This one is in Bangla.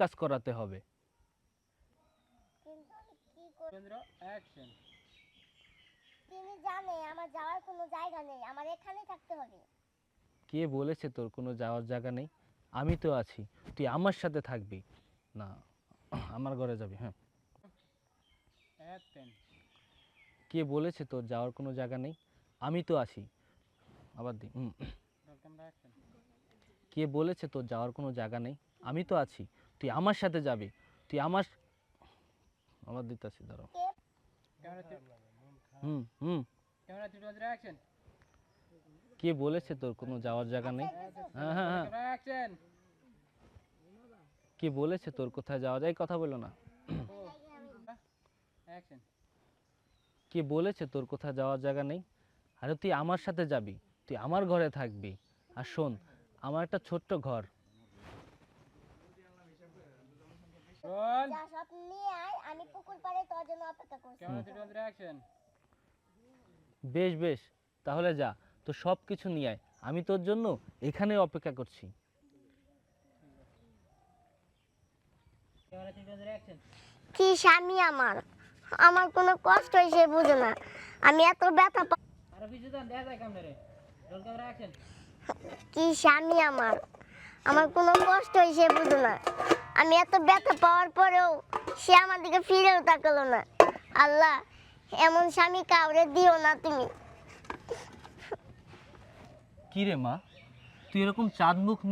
কাজ করাতে হবে। কি করি কেন্দ্র অ্যাকশন তিনি জানে আমার যাওয়ার কোনো জায়গা নেই। আমার এখানেই থাকতে হবে। কে বলেছে তোর কোনো যাওয়ার জায়গা নেই? আমি তো আছি। তুই আমার সাথে থাকবি। না আমার ঘরে যাবি হ্যাঁ। কে বলেছে তোর যাওয়ার কোনো জায়গা নেই? আমি তো আছি। আবার দি কে বলেছে তোর যাওয়ার কোনো জায়গা নেই? আমি তো আছি। তুই আমার সাথে যাবি তুই আমার আবার দিতেছি ক্যামেরা হুম হুম। কে বলেছে তোর কোনো যাওয়ার জায়গা নেই? হ্যাঁ হ্যাঁ হ্যাঁ। কে বলেছে তোর কোথায় যাওয়া যায়? কথা বলো না। কে বলেছে তোর কোথায় যাওয়ার জায়গা নেই? আরে তুই আমার সাথে যাবি তুই আমার ঘরে থাকবি। আর শোন আমার একটা ছোট্ট ঘর। যা সব নিয়ে আয় আমি পুকুর পাড়ে তোর জন্য অপেক্ষা করছি। টু অ্যাকশন বেশ বেশ। তাহলে যা তো সব কিছু নিয়ে আয়। আমি তোর জন্য এখানে অপেক্ষা করছি। কি স্বামী আমার? আমার কোনো কষ্ট হয়েছে বুঝে না। আমি এত ব্যথা পা- আরও পিছু দেন দেখা যায় ক্যামেরা রোল ক্যামেরা অ্যাকশন কি স্বামী আমার? আমার কোনো কষ্ট হয়েছে বুঝো না। আমি এত ব্যথা পাওয়ার পরেও সে আমার দিকে ফিরেও তাকালো না। আল্লাহ, এমন স্বামী কাউরে দিও না তুমি। কি রে মা? তুই এরকম চাঁদ মুখ